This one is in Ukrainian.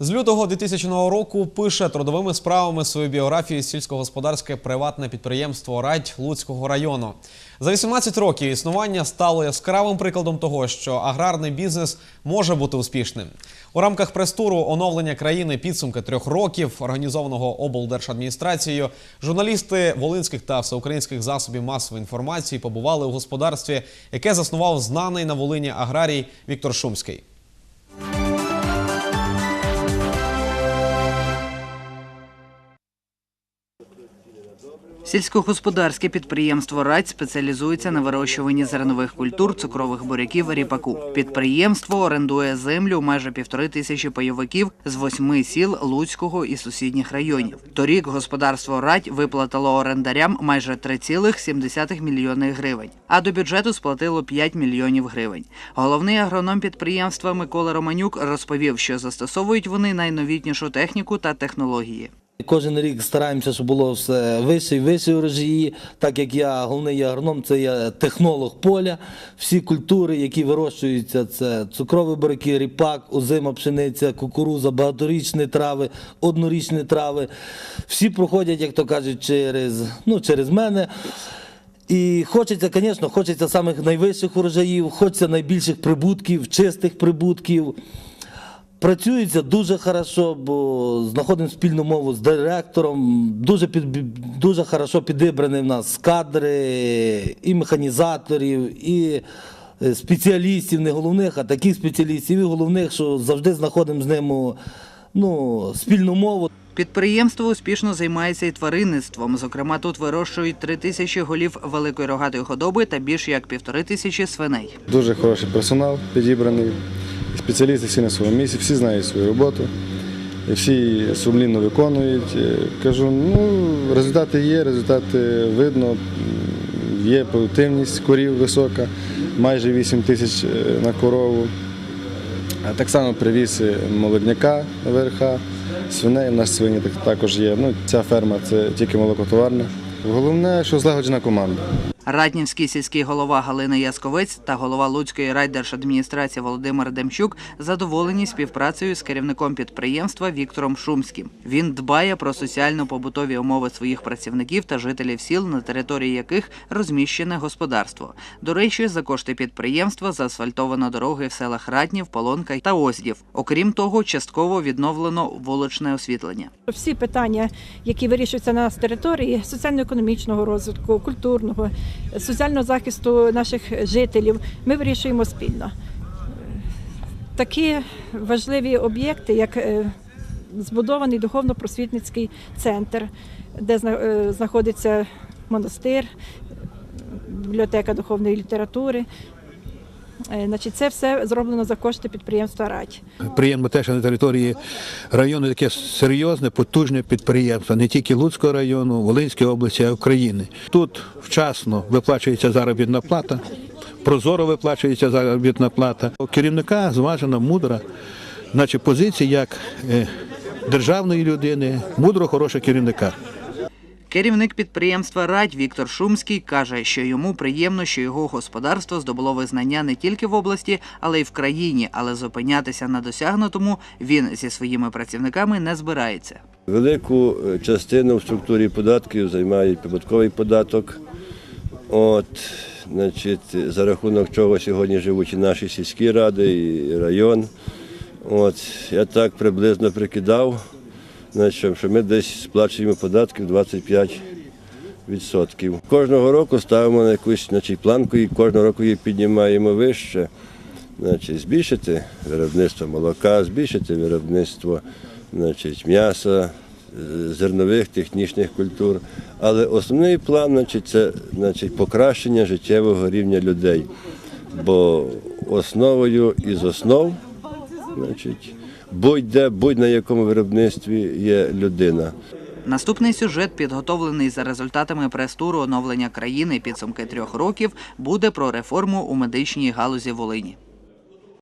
З лютого 2000 року пише трудовими справами свою біографію сільськогосподарське приватне підприємство Радь Луцького району. За 18 років існування стало яскравим прикладом того, що аграрний бізнес може бути успішним. У рамках прес-туру оновлення країни підсумки трьох років, організованого облдержадміністрацією, журналісти волинських та всеукраїнських засобів масової інформації побували у господарстві, яке заснував знаний на Волині аграрій Віктор Шумський. Сільськогосподарське підприємство «Радь» спеціалізується на вирощуванні зернових культур, цукрових буряків, ріпаку. Підприємство орендує землю майже півтори тисячі пайовиків з восьми сіл Луцького і сусідніх районів. Торік господарство «Радь» виплатило орендарям майже 3,7 мільйони гривень, а до бюджету сплатило 5 мільйонів гривень. Головний агроном підприємства Микола Романюк розповів, що застосовують вони найновітнішу техніку та технології. Кожен рік стараємося, щоб було все вище і вище урожаї. Так як я головний агроном, це я технолог поля. Всі культури, які вирощуються, це цукрові буряки, ріпак, озима пшениця, кукуруза, багаторічні трави, однорічні трави. Всі проходять, як то кажуть, через, ну, через мене. І хочеться, звісно, хочеться самих найвищих урожаїв, хочеться найбільших прибутків, чистих прибутків. Працюється дуже хорошо, бо знаходимо спільну мову з директором. Дуже під дуже хорошо підібрані в нас кадри і механізаторів, і е, спеціалістів, не головних, а таких спеціалістів, і головних, що завжди знаходимо з ними ну, спільну мову. Підприємство успішно займається і тваринництвом. Зокрема, тут вирощують три тисячі голів великої рогатої худоби та більш як півтори тисячі свиней. Дуже хороший персонал підібраний, спеціалісти всі на своєму місці, всі знають свою роботу, всі сумлінно виконують. Е, Кажу, ну, результати є, результати видно, є продуктивність корів висока, майже 8 тисяч е, на корову. Так само привіз молодняка ВРХ, свиней, у нас свині також є. Ну, ця ферма це тільки молокотоварна. Головне, що злагоджена команда. Раднівський сільський голова Галина Ясковець та голова Луцької райдержадміністрації Володимир Демчук задоволені співпрацею з керівником підприємства Віктором Шумським. Він дбає про соціально-побутові умови своїх працівників та жителів сіл, на території яких розміщене господарство. До речі, за кошти підприємства заасфальтовано дороги в селах Ратнів, Полонка та Оздів. Окрім того, частково відновлено вуличне освітлення. Всі питання, які вирішуються на нас території соціально-економічного розвитку, культурного, соціального захисту наших жителів, ми вирішуємо спільно. Такі важливі об'єкти, як е, збудований духовно-просвітницький центр, де е, знаходиться монастир, бібліотека духовної літератури. Е, Значить, це все зроблено за кошти підприємства Радь. Приємно те, що на території району таке серйозне, потужне підприємство, не тільки Луцького району, Волинської області, а й України. Тут вчасно виплачується заробітна плата, прозоро виплачується заробітна плата. У керівника зважена, мудра, значить позиція як е, державної людини, мудрого, хорошого керівника. Керівник підприємства Радь Віктор Шумський каже, що йому приємно, що його господарство здобуло визнання не тільки в області, але й в країні. Але зупинятися на досягнутому він зі своїми працівниками не збирається. Велику е, частину в структурі податків займає податковий податок. От, значить, за рахунок чого сьогодні живуть і наші сільські ради, і район. От, я так приблизно прикидав, значить, що ми десь сплачуємо податків 25%. Кожного року ставимо на якусь значить, планку і кожного року її піднімаємо вище. Значить, збільшити виробництво молока, збільшити виробництво значить, м'яса, зернових технічних культур. Але основний план значить, це значить, покращення життєвого рівня людей. Бо основою із основ, значить, будь-де, будь на якому виробництві є людина. Наступний сюжет, підготовлений за результатами прес-туру оновлення країни підсумки трьох років, буде про реформу у медичній галузі Волині.